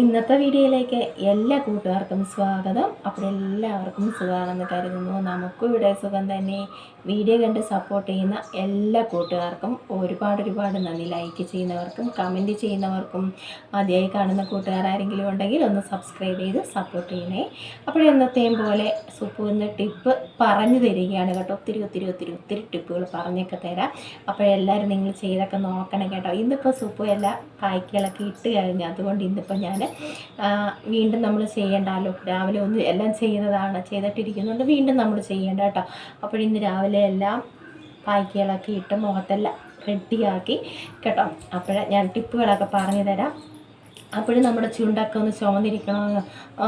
ഇന്നത്തെ വീഡിയോയിലേക്ക് എല്ലാ കൂട്ടുകാർക്കും സ്വാഗതം. അപ്പോൾ എല്ലാവർക്കും സുഖമാണെന്ന് കരുതുന്നു. നമുക്കും ഇവിടെ സുഖം തന്നെ. വീഡിയോ കണ്ട് സപ്പോർട്ട് ചെയ്യുന്ന എല്ലാ കൂട്ടുകാർക്കും ഒരുപാട് ഒരുപാട് നന്ദി. ലൈക്ക് ചെയ്യുന്നവർക്കും കമന്റ് ചെയ്യുന്നവർക്കും ആദ്യമായി കാണുന്ന കൂട്ടുകാർ ആരെങ്കിലും ഉണ്ടെങ്കിൽ ഒന്ന് സബ്സ്ക്രൈബ് ചെയ്ത് സപ്പോർട്ട് ചെയ്യണേ. അപ്പോൾ എന്നത്തെയും പോലെ സുപ്പു ടിപ്പ് പറഞ്ഞു തരികയാണ് കേട്ടോ. ഒത്തിരി ഒത്തിരി ഒത്തിരി ഒത്തിരി ടിപ്പുകൾ പറഞ്ഞൊക്കെ തരാം. അപ്പോൾ എല്ലാവരും നിങ്ങൾ ചെയ്തൊക്കെ നോക്കണം കേട്ടോ. ഇന്നിപ്പോൾ സുപ്പു എല്ലാ കായ്ക്കുകളൊക്കെ ഇട്ട് കഴിഞ്ഞു. അതുകൊണ്ട് ഇന്നിപ്പോൾ ഞാൻ വീണ്ടും നമ്മൾ ചെയ്യേണ്ടല്ലോ രാവിലെ ഒന്ന് എല്ലാം ചെയ്യുന്നതാണ് ചെയ്തിട്ടിരിക്കുന്നുണ്ട് വീണ്ടും നമ്മൾ ചെയ്യേണ്ട കേട്ടോ. അപ്പോൾ ഇന്ന് രാവിലെ എല്ലാം പായ്ക്കുകളൊക്കെ ഇട്ട് മുഖത്തെല്ലാം റെഡിയാക്കി കേട്ടോ. അപ്പോഴേ ഞാൻ ടിപ്പുകളൊക്കെ പറഞ്ഞു തരാം. അപ്പോഴും നമ്മുടെ ചുണ്ടൊക്കെ ഒന്ന് ചുവന്നിരിക്കണം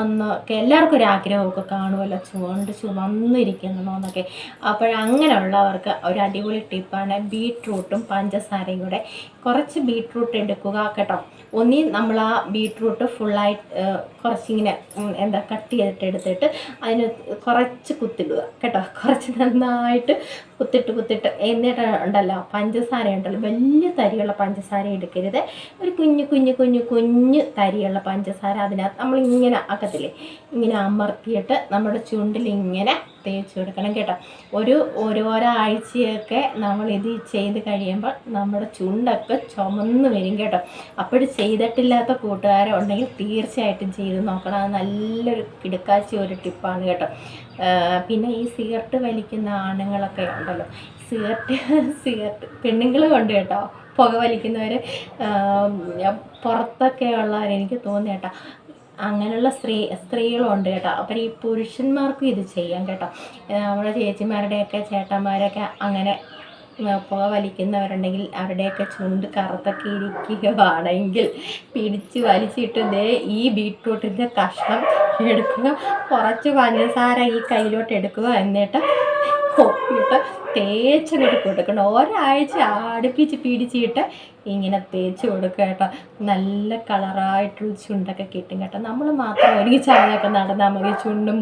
എന്നൊക്കെ എല്ലാവർക്കും ഒരു ആഗ്രഹമൊക്കെ കാണുമല്ലോ. ചുവണ്ട് ചുമന്നിരിക്കണമെന്നൊക്കെ അപ്പോഴങ്ങനെയുള്ളവർക്ക് ഒരു അടിപൊളി ടിപ്പാണ് ബീട്രൂട്ടും പഞ്ചസാരയും കൂടെ. കുറച്ച് ബീട്രൂട്ട് എടുക്കുക കേട്ടോ. ഒന്നി നമ്മൾ ആ ബീട്രൂട്ട് ഫുള്ളായിട്ട് കുറച്ചിങ്ങനെ എന്താ കട്ട് ചെയ്തിട്ട് എടുത്തിട്ട് അതിന് കുറച്ച് കുത്തിടുക കേട്ടോ. കുറച്ച് നന്നായിട്ട് കുത്തിട്ട് കുത്തിട്ട് എന്നിട്ട് ഉണ്ടല്ലോ പഞ്ചസാര ഉണ്ടല്ലോ വലിയ തരിയുള്ള പഞ്ചസാര എടുക്കരുത്. ഒരു കുഞ്ഞു കുഞ്ഞു കുഞ്ഞു കുഞ്ഞു തരിയുള്ള പഞ്ചസാര അതിനകത്ത് നമ്മളിങ്ങനെ ആക്കത്തില്ലേ ഇങ്ങനെ അമർത്തിയിട്ട് നമ്മുടെ ചുണ്ടിൽ ഇങ്ങനെ തേച്ച് കൊടുക്കണം കേട്ടോ. ഒരു ഓരോരാഴ്ചയൊക്കെ നമ്മൾ ഇത് ചെയ്ത് കഴിയുമ്പോൾ നമ്മുടെ ചുണ്ടൊക്കെ ചുമന്ന് വരും കേട്ടോ. അപ്പോൾ ചെയ്തിട്ടില്ലാത്ത കൂട്ടുകാരെ ഉണ്ടെങ്കിൽ തീർച്ചയായിട്ടും ചെയ്ത് നോക്കണം. അത് നല്ലൊരു കിടക്കാച്ചി ഒരു ടിപ്പാണ് കേട്ടോ. പിന്നെ ഈ സിഗരറ്റ് വലിക്കുന്ന ആണുങ്ങളൊക്കെ ഉണ്ടല്ലോ. സിഗരറ്റ് സിഗരറ്റ് പെണ്ണുങ്ങൾ കൊണ്ട് കേട്ടോ. പുക വലിക്കുന്നവർ പുറത്തൊക്കെ ഉള്ളവരെനിക്ക് തോന്നിയേട്ടാ അങ്ങനെയുള്ള സ്ത്രീ സ്ത്രീകളുണ്ട് കേട്ടോ. അപ്പം ഈ പുരുഷന്മാർക്കും ഇത് ചെയ്യാം കേട്ടോ. നമ്മുടെ ചേച്ചിമാരുടെയൊക്കെ ചേട്ടന്മാരൊക്കെ അങ്ങനെ പുക വലിക്കുന്നവരുണ്ടെങ്കിൽ അവരുടെയൊക്കെ ചൂണ്ട് കറുത്തൊക്കെ ഇരിക്കുകയാണെങ്കിൽ പിടിച്ച് വലിച്ചിട്ട് ദേ ഈ ബീട്രൂട്ടിന്റെ കഷ്ണം എടുക്കുക. കുറച്ച് പഞ്ചസാര ഈ കയ്യിലോട്ട് എടുക്കുക എന്നിട്ട് കൊപ്പിയിട്ട് തേച്ചങ്ങോട്ട് കൊടുക്കണം. ഒരാഴ്ച അടുപ്പിച്ച് പിടിച്ചിട്ട് ഇങ്ങനെ തേച്ച് കൊടുക്കുക കേട്ടോ. നല്ല കളറായിട്ടുള്ള ചുണ്ടൊക്കെ കിട്ടും കേട്ടോ. നമ്മൾ മാത്രം ഒരുങ്ങി ചായയൊക്കെ നടന്നാൽ മതി. ചുണ്ടും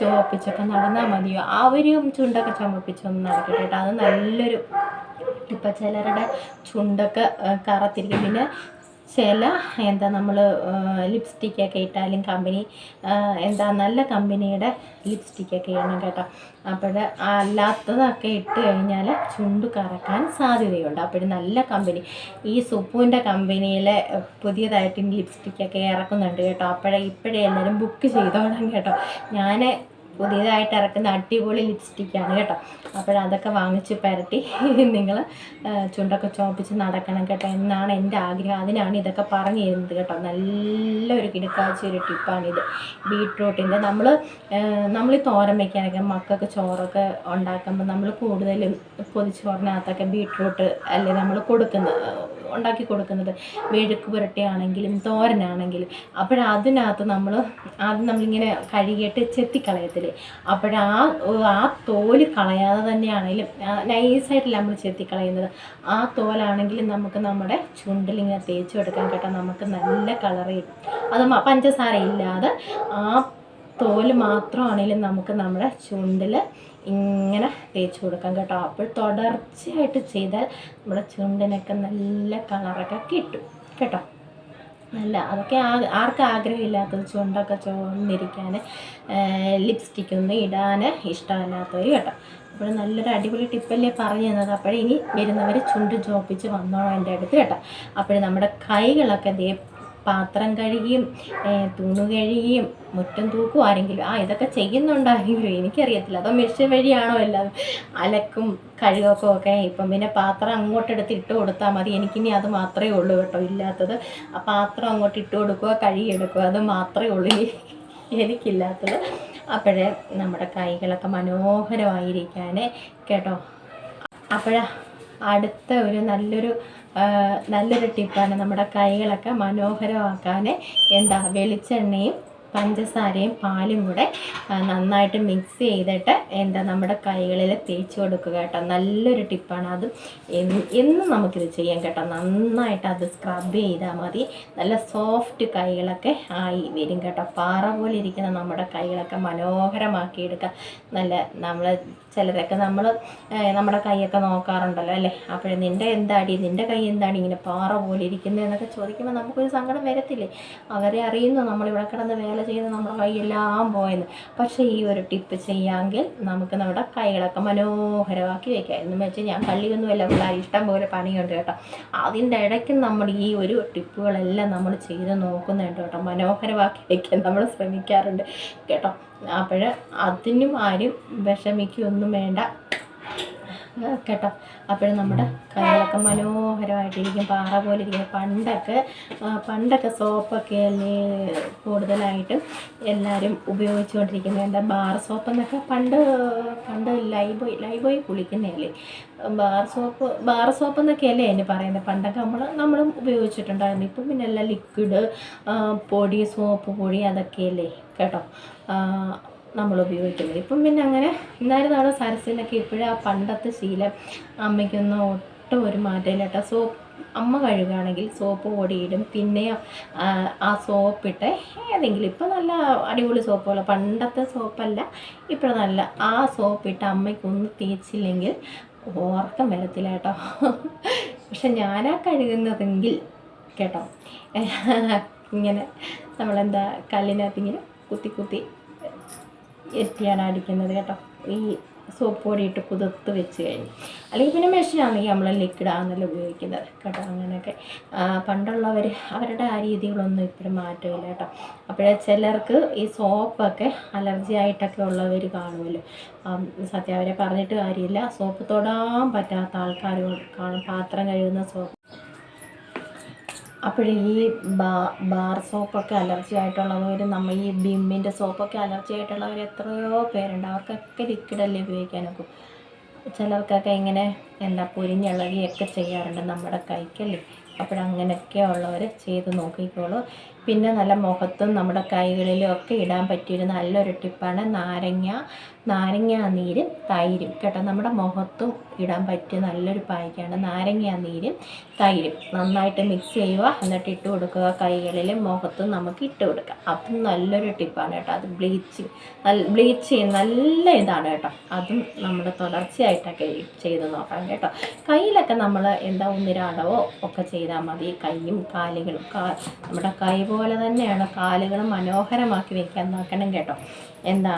ചോപ്പിച്ചൊക്കെ നടന്നാൽ മതിയോ? അവരും ചുണ്ടൊക്കെ ചുമപ്പിച്ചൊന്നും നടക്കട്ടെ കേട്ടോ. അത് നല്ലൊരു ഇപ്പം ചിലരുടെ ചുണ്ടൊക്കെ കറത്തിരിക്കും. പിന്നെ ചില എന്താ നമ്മൾ ലിപ്സ്റ്റിക്കൊക്കെ ഇട്ടാലും കമ്പനി എന്താ നല്ല കമ്പനിയുടെ ലിപ്സ്റ്റിക്കൊക്കെ ഇടണം കേട്ടോ. അപ്പോൾ അല്ലാത്തതൊക്കെ ഇട്ട് കഴിഞ്ഞാൽ ചുണ്ട് കറക്കാൻ സാധ്യതയുണ്ട്. അപ്പോൾ നല്ല കമ്പനി ഈ സുപ്പുവിന്റെ കമ്പനിയിലെ പുതിയതായിട്ട് ലിപ്സ്റ്റിക്കൊക്കെ ഇറക്കുന്നുണ്ട് കേട്ടോ. അപ്പോഴേ ഇപ്പോഴേ എല്ലാവരും ബുക്ക് ചെയ്തോളാം കേട്ടോ. ഞാൻ പുതിയതായിട്ട് ഇറക്കുന്ന അടിപൊളി ലിപ്സ്റ്റിക്കാണ് കേട്ടോ. അപ്പോൾ അതൊക്കെ വാങ്ങിച്ച് പരട്ടി നിങ്ങൾ ചുണ്ടൊക്കെ ചോപ്പിച്ച് നടക്കണം കേട്ടോ എന്നാണ് എന്റെ ആഗ്രഹം. അതിനാണ് ഇതൊക്കെ പറഞ്ഞു തരുന്നത് കേട്ടോ. നല്ലൊരു കിടക്കാഴ്ച ഒരു ടിപ്പാണിത്. ബീട്രൂട്ടിന്റെ നമ്മൾ നമ്മൾ ഈ തോരൻ വയ്ക്കാനൊക്കെ മക്കൾക്ക് ചോറൊക്കെ ഉണ്ടാക്കുമ്പോൾ നമ്മൾ കൂടുതലും പൊതിച്ചോറിനകത്തൊക്കെ ബീട്രൂട്ട് അല്ലേ നമ്മൾ കൊടുക്കുന്നത്? ഉണ്ടാക്കി കൊടുക്കുന്നത്. മെഴുക്ക് പുരട്ടിയാണെങ്കിലും തോരനാണെങ്കിലും. അപ്പോഴതിനകത്ത് നമ്മൾ ആദ്യം നമ്മളിങ്ങനെ കഴുകിയിട്ട് ചെത്തിക്കളയത്തില്ലേ? അപ്പോഴാ ആ തോൽ കളയാതെ തന്നെയാണെങ്കിലും നൈസായിട്ടില്ല നമ്മൾ ചെത്തിക്കളയുന്നത്. ആ തോലാണെങ്കിലും നമുക്ക് നമ്മുടെ ചുണ്ടിലിങ്ങനെ തേച്ച് കൊടുക്കാൻ കേട്ടോ നമുക്ക് നല്ല കളർ കിട്ടും. അത് പഞ്ചസാര ഇല്ലാതെ ആ തോൽ മാത്രമാണെങ്കിലും നമുക്ക് നമ്മുടെ ചുണ്ടിൽ ഇങ്ങനെ തേച്ച് കൊടുക്കാം കേട്ടോ. അപ്പോൾ തുടർച്ചയായിട്ട് ചെയ്താൽ നമ്മുടെ ചുണ്ടിനൊക്കെ നല്ല കളറൊക്കെ കിട്ടും കേട്ടോ. നല്ല അതൊക്കെ ആർക്കും ആഗ്രഹമില്ലാത്തത് ചുണ്ടൊക്കെ ചുവന്നിരിക്കാൻ ലിപ്സ്റ്റിക് ഒന്നും ഇടാൻ ഇഷ്ടമല്ലാത്തവർ കേട്ടോ. അപ്പോൾ നല്ലൊരു അടിപൊളി ടിപ്പല്ലേ പറഞ്ഞു തന്നത്. അപ്പോഴേ ഇനി വരുന്നവർ ചുണ്ട് ചോപ്പിച്ച് വന്നോളാം എന്റെ അടുത്ത് കേട്ടോ. അപ്പോൾ നമ്മുടെ കൈകളൊക്കെ ദേ പാത്രം കഴുകിയും തൂണു കഴുകിയും മുറ്റം തൂക്കും ആരെങ്കിലും ആ ഇതൊക്കെ ചെയ്യുന്നുണ്ടായെങ്കിലും എനിക്കറിയത്തില്ല. അതോ മെഷീൻ വഴിയാണോ എല്ലാം? അലക്കും കഴുകൊക്കെ ഒക്കെ. ഇപ്പം പിന്നെ പാത്രം അങ്ങോട്ട് എടുത്ത് ഇട്ട് കൊടുത്താൽ മതി. എനിക്കിനി അത് മാത്രമേ ഉള്ളൂ കേട്ടോ ഇല്ലാത്തത്. ആ പാത്രം അങ്ങോട്ട് ഇട്ട് കൊടുക്കുക കഴുകിയെടുക്കുക അത് മാത്രമേ ഉള്ളൂ എനിക്കില്ലാത്തത്. അപ്പോഴേ നമ്മുടെ കൈകളൊക്കെ മനോഹരമായിരിക്കാനേ. കേട്ടോ? അപ്പോഴാ അടുത്ത ഒരു നല്ലൊരു നല്ലൊരു ടിപ്പാണ് നമ്മുടെ കൈകളൊക്കെ മനോഹരമാക്കാൻ എന്താ വെളിച്ചെണ്ണയും പഞ്ചസാരയും പാലും കൂടെ നന്നായിട്ട് മിക്സ് ചെയ്തിട്ട് എന്താ നമ്മുടെ കൈകളിൽ തേച്ച് കൊടുക്കുക കേട്ടോ. നല്ലൊരു ടിപ്പാണ് അത്. എന്ന് നമുക്കിത് ചെയ്യാം കേട്ടോ. നന്നായിട്ട് അത് സ്ക്രബ് ചെയ്താൽ മതി. നല്ല സോഫ്റ്റ് കൈകളൊക്കെ ആയി വരും കേട്ടോ. പാറ പോലെ ഇരിക്കുന്ന നമ്മുടെ കൈകളൊക്കെ മനോഹരമാക്കി എടുക്കുക നല്ല നമ്മൾ ചിലരൊക്കെ നമ്മൾ നമ്മുടെ കൈയൊക്കെ നോക്കാറുണ്ടല്ലോ അല്ലേ? അപ്പോൾ നിന്റെ എന്താടി നിന്റെ കൈ എന്താണ് ഇങ്ങനെ പാറ പോലെ ഇരിക്കുന്നത് എന്നൊക്കെ ചോദിക്കുമ്പോൾ നമുക്കൊരു സങ്കടം വരത്തില്ലേ? അവരെ അറിയുന്നു. നമ്മളിവിടെ കിടന്ന് വേല ചെയ്യുന്ന നമ്മുടെ കൈയെല്ലാം പോയെന്ന്. പക്ഷേ ഈ ഒരു ടിപ്പ് ചെയ്യാമെങ്കിൽ നമുക്ക് നമ്മുടെ കൈകളൊക്കെ മനോഹരമാക്കി വെക്കാം എന്ന് വെച്ചാൽ ഞാൻ കള്ളിയൊന്നുമല്ല പിള്ളേർ ഇഷ്ടം പോലെ പണിയുണ്ട് കേട്ടോ. അതിന്റെ ഇടയ്ക്ക് നമ്മൾ ഈ ഒരു ടിപ്പുകളെല്ലാം നമ്മൾ ചെയ്ത് നോക്കുന്നുണ്ട് കേട്ടോ. മനോഹരമാക്കി വെക്കാൻ നമ്മൾ ശ്രമിക്കാറുണ്ട് കേട്ടോ. അപ്പോൾ അതിനും ആരും വിഷമിക്കൊന്നും വേണ്ട. കേട്ടോ. അപ്പോഴും നമ്മുടെ കൈകളൊക്കെ മനോഹരമായിട്ടിരിക്കും. പാറ പോലെ ഇരിക്കും പണ്ടൊക്കെ പണ്ടൊക്കെ സോപ്പൊക്കെ അല്ലേ കൂടുതലായിട്ടും എല്ലാവരും ഉപയോഗിച്ചുകൊണ്ടിരിക്കുന്നത്. എന്താ ബാർ സോപ്പ് എന്നൊക്കെ പണ്ട് പണ്ട് ലൈബോയ് ലൈബോയ് കുളിക്കുന്നതല്ലേ ബാർ സോപ്പ് ബാർ സോപ്പ് എന്നൊക്കെയല്ലേ അതിന് പറയുന്നത്. പണ്ടൊക്കെ നമ്മൾ നമ്മളും ഉപയോഗിച്ചിട്ടുണ്ടായിരുന്നു. ഇപ്പം പിന്നെ എല്ലാം ലിക്വിഡ് പൊടി സോപ്പ് പൊടി അതൊക്കെയല്ലേ? കേട്ടോ. നമ്മൾ ഉപയോഗിക്കുന്നത് ഇപ്പം പിന്നെ അങ്ങനെ എന്തായാലും നമ്മുടെ സരസിനൊക്കെ ഇപ്പോഴും ആ പണ്ടത്തെ ശീലം. അമ്മയ്ക്കൊന്നും ഒട്ടും ഒരു മാറ്റമില്ല കേട്ടോ. സോപ്പ് അമ്മ കഴുകുകയാണെങ്കിൽ സോപ്പ് പൊടിയിടും. പിന്നെ ആ, ആ സോപ്പിട്ട് ഏതെങ്കിലും ഇപ്പം നല്ല അടിപൊളി സോപ്പുള്ള പണ്ടത്തെ സോപ്പല്ല ഇപ്പോൾ നല്ല ആ സോപ്പിട്ട് അമ്മയ്ക്കൊന്ന് തേച്ചില്ലെങ്കിൽ ഓർക്കം വരത്തില്ല കേട്ടോ. പക്ഷെ ഞാനാ കഴുകുന്നതെങ്കിൽ കേട്ടോ. ഇങ്ങനെ നമ്മളെന്താ കല്ലിനകത്ത് ഇങ്ങനെ കുത്തി കുത്തി എത്തിയാണ് അടിക്കുന്നത് കേട്ടോ. ഈ സോപ്പ് പൊടി ഇട്ട് കുതിർത്ത് വെച്ച് കഴിഞ്ഞ്. അല്ലെങ്കിൽ പിന്നെ മെഷീനാണെങ്കിൽ നമ്മൾ ലിക്വിഡ് ആണല്ലോ ഉപയോഗിക്കുന്നത് കേട്ടോ അങ്ങനെയൊക്കെ. പണ്ടുള്ളവർ അവരുടെ ആ രീതികളൊന്നും ഇപ്പോഴും മാറ്റമില്ല കേട്ടോ. അപ്പോഴേ ചിലർക്ക് ഈ സോപ്പൊക്കെ അലർജി ആയിട്ടൊക്കെ ഉള്ളവർ കാണുമല്ലോ. സത്യം അവരെ പറഞ്ഞിട്ട് കാര്യമില്ല. സോപ്പ് തൊടാൻ പറ്റാത്ത ആൾക്കാർ കാണും. പാത്രം കഴുകുന്ന സോപ്പ് അപ്പോഴേ ഈ ബാ ബാർ സോപ്പൊക്കെ അലർജി ആയിട്ടുള്ളവർ നമ്മൾ ഈ ബിമ്മിന്റെ സോപ്പൊക്കെ അലർജി ആയിട്ടുള്ളവർ എത്രയോ പേരുണ്ട്. അവർക്കൊക്കെ ലിക്വിഡല്ലേ ഉപയോഗിക്കാനൊക്കെ. ചിലർക്കൊക്കെ ഇങ്ങനെ എന്താ പൊരിഞ്ഞിളകിയൊക്കെ ചെയ്യാറുണ്ട് നമ്മുടെ കൈക്കല്ലേ. അപ്പോഴങ്ങനെയൊക്കെ ഉള്ളവർ ചെയ്ത് നോക്കിക്കോളൂ. പിന്നെ നല്ല മുഖത്തും നമ്മുടെ കൈകളിലും ഒക്കെ ഇടാൻ പറ്റിയൊരു നല്ലൊരു ടിപ്പാണ് നാരങ്ങ. നാരങ്ങ നീരും തൈരും. കേട്ടോ നമ്മുടെ മുഖത്തും ഇടാൻ പറ്റിയ നല്ലൊരു പായ്ക്കാണ് നാരങ്ങ നീരും തൈരും. നന്നായിട്ട് മിക്സ് ചെയ്യുക എന്നിട്ട് ഇട്ട് കൊടുക്കുക കൈകളിലും മുഖത്തും നമുക്ക് ഇട്ട് കൊടുക്കാം. അതും നല്ലൊരു ടിപ്പാണ് കേട്ടോ. അത് ബ്ലീച്ചിങ് നല്ല ബ്ലീച്ച് ചെയ്യുന്ന നല്ല ഇതാണ് കേട്ടോ. അതും നമ്മൾ തുടർച്ചയായിട്ടൊക്കെ ചെയ്ത് നോക്കാം കേട്ടോ. കയ്യിലൊക്കെ നമ്മൾ എന്താ ഒന്നിരാടവോ ഒക്കെ ചെയ്താൽ മതി. കൈയും കാലുകളും നമ്മുടെ കൈ പോലെ തന്നെയാണ് കാലുകൾ മനോഹരമാക്കി വെക്കാൻ നോക്കണം കേട്ടോ. എന്താ?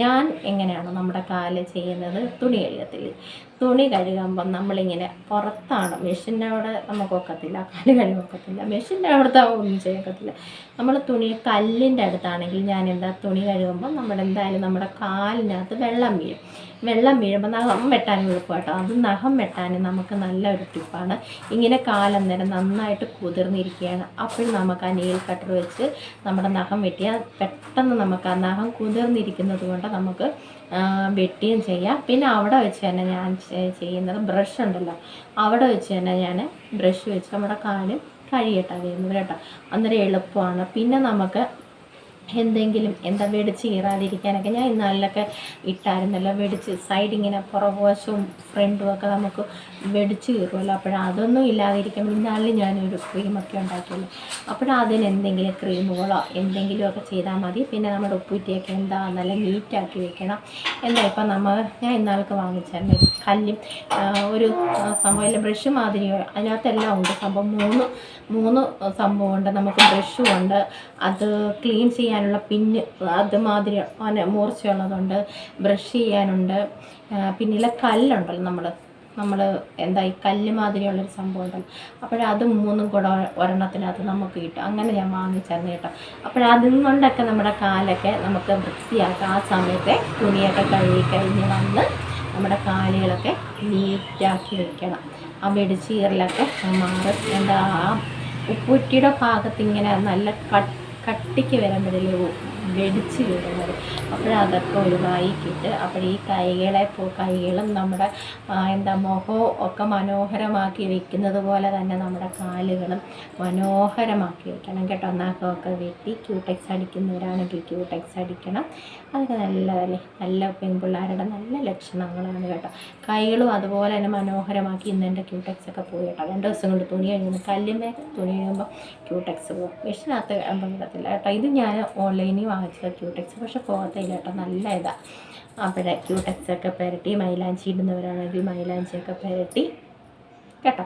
ഞാൻ എങ്ങനെയാണ് നമ്മുടെ കാൽ ചെയ്യുന്നത്? തുണി കഴുകത്തിൽ തുണി കഴുകുമ്പം നമ്മളിങ്ങനെ പുറത്താണ്. മെഷീന്റെ അവിടെ നമുക്ക് ഒക്കത്തില്ല. കാൽ കഴുകൊക്കത്തില്ല മെഷീന്റെ അവിടുത്തെ ഒന്നും ചെയ്യക്കത്തില്ല നമ്മൾ തുണി കല്ലിന്റെ അടുത്താണെങ്കിൽ ഞാൻ എന്താ തുണി കഴുകുമ്പോൾ നമ്മുടെ എന്തായാലും നമ്മുടെ കാലിനകത്ത് വെള്ളം വീഴും. വെള്ളം വീഴുമ്പോൾ നഖം വെട്ടാൻ എളുപ്പമാട്ടോ അത് നഖം വെട്ടാൻ നമുക്ക് നല്ലൊരു ടിപ്പാണ്. ഇങ്ങനെ കാലം നേരം നന്നായിട്ട് കുതിർന്നിരിക്കുകയാണ്. അപ്പോൾ നമുക്ക് ആ നെയിൽ കട്ടർ വെച്ച് നമ്മുടെ നഖം വെട്ടിയാൽ പെട്ടെന്ന് നമുക്ക് ആ നഖം കുതിർന്നിരിക്കുന്നത് കൊണ്ട് നമുക്ക് വെട്ടുകയും ചെയ്യാം. പിന്നെ അവിടെ വെച്ച് തന്നെ ഞാൻ ചെയ്യുന്നത് ബ്രഷ് ഉണ്ടല്ലോ. അവിടെ വെച്ച് തന്നെ ഞാൻ ബ്രഷ് വെച്ച് നമ്മുടെ കാലും കഴിയട്ടെ ചെയ്യുന്നത് കേട്ടോ. അന്നേരം എളുപ്പമാണ്. പിന്നെ നമുക്ക് എന്തെങ്കിലും എന്താ വെടിച്ച് കീറാതിരിക്കാനൊക്കെ ഞാൻ ഇന്നാളിലൊക്കെ ഇട്ടായിരുന്നല്ലോ വെടിച്ച് സൈഡ് ഇങ്ങനെ പുറകുവശവും ഫ്രണ്ടും ഒക്കെ നമുക്ക് വെടിച്ച് കീറുമല്ലോ. അപ്പോൾ അതൊന്നും ഇല്ലാതിരിക്കാൻ ഇന്നാളിൽ ഞാനൊരു ക്രീമൊക്കെ ഉണ്ടാക്കിയല്ലോ. അപ്പോൾ അതിന് എന്തെങ്കിലും ക്രീമുകളോ എന്തെങ്കിലുമൊക്കെ ചെയ്താൽ മതി. പിന്നെ നമ്മുടെ ഉപ്പുറ്റിയൊക്കെ എന്താ നല്ല നീറ്റാക്കി വെക്കണം എന്താ ഇപ്പം നമ്മൾ ഞാൻ ഇന്നാൾക്ക് വാങ്ങിച്ചായിരുന്നു. കല്ലും ഒരു സംഭവമില്ല സംഭവം ബ്രഷ് മാതിരി അതിനകത്തെല്ലാം ഉണ്ട്. സംഭവം മൂന്ന് മൂന്ന് സംഭവമുണ്ട് നമുക്ക് ബ്രഷും ഉണ്ട്. അത് ക്ലീൻ ചെയ്യാനുള്ള പിന്ന് അതുമാതിരി മൂർച്ചയുള്ളതുണ്ട് ബ്രഷ് ചെയ്യാനുണ്ട്. പിന്നെ പിന്നിലെ കല്ലുണ്ടല്ലോ നമ്മൾ നമ്മൾ എന്താ ഈ കല്ല് മാതിരിയുള്ളൊരു സംഭവം ഉണ്ടല്ലോ അപ്പോഴത് മൂന്നും കൂടെ ഒരെണ്ണത്തിനകത്ത് നമുക്ക് കിട്ടും. അങ്ങനെ ഞാൻ വാങ്ങിച്ചായിരുന്നു കേട്ടോ. അപ്പോഴതിൽ കൊണ്ടൊക്കെ നമ്മുടെ കാലൊക്കെ നമുക്ക് വൃത്തിയാക്കാം. ആ സമയത്തെ തുണിയൊക്കെ കഴുകി കഴിഞ്ഞ് വന്ന് നമ്മുടെ കാലുകളൊക്കെ നീറ്റാക്കി വെക്കണം. ആ വെടിച്ചീറിലൊക്കെ മാറും എന്താ ആ ഉപ്പുറ്റിയുടെ ഭാഗത്ത് ഇങ്ങനെ നല്ല കട്ടി കട്ടിക്ക് വരുമ്പോഴേ വെടിച്ച് വിടുന്നത് അപ്പോഴതൊക്കെ ഒഴിവാക്കിയിട്ട് അപ്പോൾ ഈ കൈകളെ കൈകളും നമ്മുടെ എന്താ മുഖവും ഒക്കെ മനോഹരമാക്കി വെക്കുന്നത് പോലെ തന്നെ നമ്മുടെ കാലുകളും മനോഹരമാക്കി വെക്കണം കേട്ടോ. നഖമൊക്കെ വെട്ടി ക്യൂടെക്സ് അടിക്കുന്നവരാണെങ്കിൽ ക്യൂടെക്സ് അടിക്കണം. അതൊക്കെ നല്ലതല്ലേ നല്ല പെൺപിള്ളേരുടെ നല്ല ലക്ഷണങ്ങളാണ് കേട്ടോ. കൈകളും അതുപോലെ തന്നെ മനോഹരമാക്കി ഇന്ന് എന്റെ ക്യൂടെക്സ് ഒക്കെ പോയി കേട്ടോ. രണ്ട് ദിവസം കൊണ്ട് തുണി കഴിയുന്നു കല്ലുമേ തുണി കഴിയുമ്പോൾ ക്യൂടെക്സ് പോകും മെഷീനകത്ത് കഴിയുമ്പോൾ കിടത്തില്ല കേട്ടോ. ഇത് ഞാൻ ഓൺലൈനിൽ വാങ്ങിച്ചത് ക്യൂടെക്സ് പക്ഷെ പോകത്തില്ല കേട്ടോ. നല്ല ഇതാണ് അവിടെ ക്യൂടെക്സ് ഒക്കെ പുരട്ടി മൈലാഞ്ചി ഇടുന്നവരാണെങ്കിൽ മൈലാഞ്ചിയൊക്കെ പുരട്ടി. കേട്ടോ?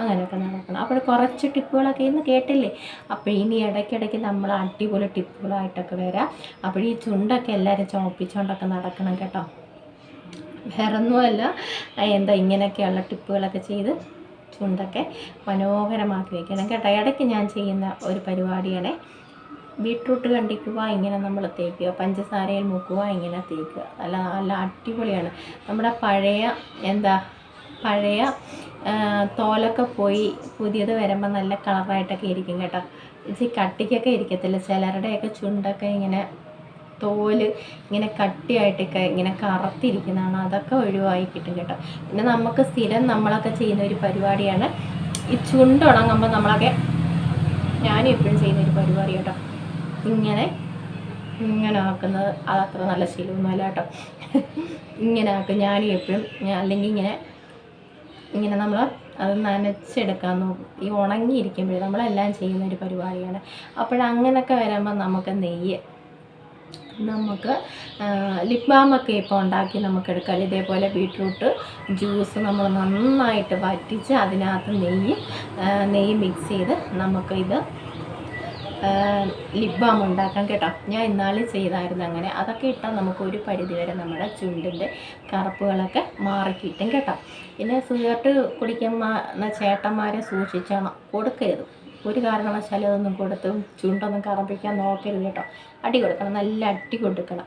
അങ്ങനെയൊക്കെ നടക്കണം. അപ്പോൾ കുറച്ച് ടിപ്പുകളൊക്കെ ഇന്ന് കേട്ടില്ലേ? അപ്പോൾ ഇനി ഇടയ്ക്കിടയ്ക്ക് നമ്മൾ അടിപൊളി ടിപ്പുകളായിട്ടൊക്കെ വരാം. അപ്പോൾ ഈ ചുണ്ടൊക്കെ എല്ലാവരും ചോപ്പിച്ചുകൊണ്ടൊക്കെ നടക്കണം കേട്ടോ. വേറൊന്നുമല്ല. എന്താ ഇങ്ങനെയൊക്കെയുള്ള ടിപ്പുകളൊക്കെ ചെയ്ത് ചുണ്ടൊക്കെ മനോഹരമാക്കി വയ്ക്കണം കേട്ടോ. ഇടയ്ക്ക് ഞാൻ ചെയ്യുന്ന ഒരു പരിപാടിയാണ്. ബീട്രൂട്ട് കണ്ടിക്കുക ഇങ്ങനെ നമ്മൾ തേക്കുക. പഞ്ചസാരയിൽ മുക്കുക ഇങ്ങനെ തേക്കുക. നല്ല നല്ല അടിപൊളിയാണ്. നമ്മുടെ പഴയ എന്താ പഴയ തോലൊക്കെ പോയി പുതിയത് വരുമ്പോൾ നല്ല കളറായിട്ടൊക്കെ ഇരിക്കും കേട്ടോ. ഇച്ചിരി കട്ടിക്കൊക്കെ ഇരിക്കത്തില്ല. ചിലരുടെയൊക്കെ ചുണ്ടൊക്കെ ഇങ്ങനെ തോൽ ഇങ്ങനെ കട്ടിയായിട്ടൊക്കെ ഇങ്ങനെ കറുത്തിരിക്കുന്നതാണ്. അതൊക്കെ ഒഴിവായി കിട്ടും കേട്ടോ. പിന്നെ നമുക്ക് സ്ഥിരം നമ്മളൊക്കെ ചെയ്യുന്ന ഒരു പരിപാടിയാണ്. ഈ ചുണ്ട് ഉണങ്ങുമ്പോൾ നമ്മളൊക്കെ ഞാനും എപ്പോഴും ചെയ്യുന്ന ഒരു പരിപാടി കേട്ടോ. ഇങ്ങനെ ഇങ്ങനെ ആക്കുന്നത് അതത്ര നല്ല ശീലമൊന്നുമല്ല കേട്ടോ. ഇങ്ങനെ ആക്കും. ഞാൻ എപ്പോഴും അല്ലെങ്കിൽ ഇങ്ങനെ ഇങ്ങനെ നമ്മൾ അത് നനച്ചെടുക്കാൻ നോക്കും. ഈ ഉണങ്ങിയിരിക്കുമ്പോഴേ നമ്മളെല്ലാം ചെയ്യുന്ന ഒരു പരിപാടിയാണ്. അപ്പോഴങ്ങനൊക്കെ വരുമ്പോൾ നമുക്ക് നെയ്യ് നമുക്ക് ലിപ് ബാമൊക്കെ ഇപ്പോൾ ഉണ്ടാക്കി നമുക്ക് എടുക്കാം. ഇതേപോലെ ബീട്രൂട്ട് ജ്യൂസ് നമ്മൾ നന്നായിട്ട് വറ്റിച്ച് അതിനകത്ത് നെയ്യ് നെയ്യ് മിക്സ് ചെയ്ത് നമുക്ക് ഇത് ലിപ് ബാം ഉണ്ടാക്കാം കേട്ടോ. ഞാൻ ഇന്നാൾ ചെയ്തായിരുന്നു അങ്ങനെ. അതൊക്കെ ഇട്ടാൽ നമുക്ക് ഒരു പരിധി വരെ നമ്മുടെ ചുണ്ടിന്റെ കറുപ്പുകളൊക്കെ മാറിക്കിട്ടും കേട്ടോ. പിന്നെ സിഗരറ്റ് കുടിക്കുന്ന ചേട്ടന്മാരെ സൂക്ഷിച്ചാണ്? കൊടുക്കരുത്. ഒരു കാരണവശാലും അതൊന്നും കൊടുത്ത് ചൂണ്ടൊന്നും കറപ്പിക്കാൻ നോക്കരുത് കേട്ടോ. അടി കൊടുക്കണം നല്ല അടി കൊടുക്കണം.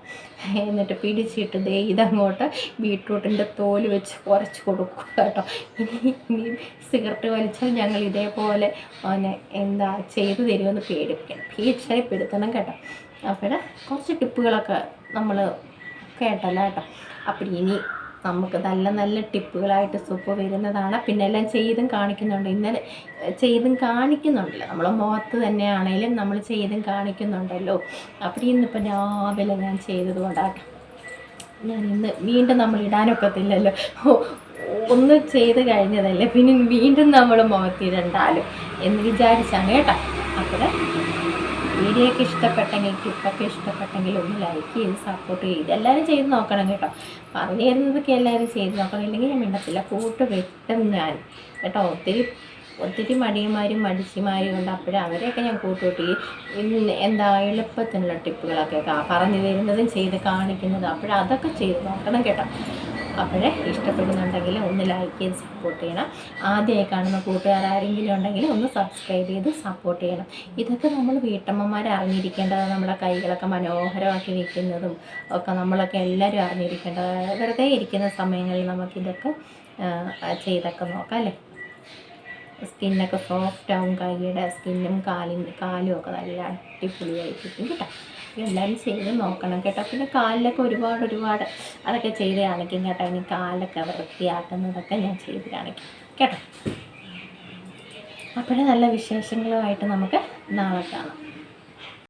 എന്നിട്ട് പിടിച്ചിട്ട് ദേ ഇതങ്ങോട്ട് ബീട്രൂട്ടിന്റെ തോൽ വെച്ച് കുറച്ച് കൊടുക്കുക കേട്ടോ. ഇനി ഇനി സിഗരറ്റ് വലിച്ചാൽ ഞങ്ങൾ ഇതേപോലെ പിന്നെ എന്താ ചെയ്തു തരുമെന്ന് പേടിപ്പിക്കണം. ഭീഷണിപ്പെടുത്തണം കേട്ടോ. അപ്പോൾ കുറച്ച് ടിപ്പുകളൊക്കെ നമ്മൾ കേട്ടല്ലോ കേട്ടോ. അപ്പം ഇനി നമുക്ക് നല്ല നല്ല ടിപ്പുകളായിട്ട് സൂപ്പ് വരുന്നതാണ്. പിന്നെ എല്ലാം ചെയ്തും കാണിക്കുന്നുണ്ട്. ഇന്നലെ ചെയ്തും കാണിക്കുന്നുണ്ടല്ലോ. നമ്മളെ മുഖത്ത് തന്നെയാണേലും നമ്മൾ ചെയ്തും കാണിക്കുന്നുണ്ടല്ലോ. അപ്പോൾ ഇന്നിപ്പോൾ രാവിലെ ഞാൻ ചെയ്തത് കൊണ്ടാട്ടോ ഞാൻ ഇന്ന് വീണ്ടും നമ്മൾ ഇടാനൊക്കത്തില്ലല്ലോ. ഒന്ന് ചെയ്ത് കഴിഞ്ഞതല്ലേ. പിന്നെ വീണ്ടും നമ്മൾ മുഖത്തിടണ്ടാലോ എന്ന് വിചാരിച്ചാണ് കേട്ടോ. അപ്പോൾ വീഡിയോ ഒക്കെ ഇഷ്ടപ്പെട്ടെങ്കിൽ ക്ലിപ്പൊക്കെ ഇഷ്ടപ്പെട്ടെങ്കിൽ ഒന്ന് ലൈക്ക് ചെയ്ത് സപ്പോർട്ട് ചെയ്ത് എല്ലാവരും ചെയ്ത് നോക്കണം കേട്ടോ. പറഞ്ഞു തരുന്നതൊക്കെ എല്ലാവരും ചെയ്ത് നോക്കണം. ഇല്ലെങ്കിൽ ഞാൻ മിണ്ടത്തില്ല. കൂട്ട് വെട്ടും ഞാൻ കേട്ടോ ഒത്തിരി ഒത്തിരി മടിയന്മാരും മടിച്ചിമാരും ഉണ്ട്. അപ്പോഴും അവരെയൊക്കെ ഞാൻ കൂട്ടുകൂട്ടി. എന്താ എളുപ്പത്തിനുള്ള ടിപ്പുകളൊക്കെ പറഞ്ഞു തരുന്നതും ചെയ്ത് കാണിക്കുന്നതും അപ്പോഴതൊക്കെ ചെയ്ത് നോക്കണം കേട്ടോ. അപ്പോഴേ ഇഷ്ടപ്പെടുന്നുണ്ടെങ്കിൽ ഒന്ന് ലൈക്ക് ചെയ്ത് സപ്പോർട്ട് ചെയ്യണം. ആദ്യമായി കാണുന്ന കൂട്ടുകാരെങ്കിലും ഉണ്ടെങ്കിൽ ഒന്ന് സബ്സ്ക്രൈബ് ചെയ്ത് സപ്പോർട്ട് ചെയ്യണം. ഇതൊക്കെ നമ്മൾ വീട്ടമ്മമാർ അറിഞ്ഞിരിക്കേണ്ടത് നമ്മുടെ കൈകളൊക്കെ മനോഹരമാക്കി നിൽക്കുന്നതും ഒക്കെ നമ്മളൊക്കെ എല്ലാവരും അറിഞ്ഞിരിക്കേണ്ടത്. വെറുതെ ഇരിക്കുന്ന സമയങ്ങളിൽ നമുക്കിതൊക്കെ ചെയ്തൊക്കെ നോക്കാം അല്ലേ? സ്കിന്നൊക്കെ സോഫ്റ്റ് ആവും കൈയുടെ സ്കിന്നും കാലിൻ കാലും ഒക്കെ നല്ല അടിപൊളിയായിരിക്കും കേട്ടോ. എല്ലാവരും ചെയ്ത് നോക്കണം കേട്ടോ. പിന്നെ കാലിലൊക്കെ ഒരുപാട് ഒരുപാട് അതൊക്കെ ചെയ്ത് കാണിക്കും കേട്ടോ. ഇനി കാലൊക്കെ വൃത്തിയാക്കുന്നതൊക്കെ ഞാൻ ചെയ്ത് കാണിക്കും കേട്ടോ. അപ്പോഴേ നല്ല വിശേഷങ്ങളുമായിട്ട് നമുക്ക് നാളെ കാണാം.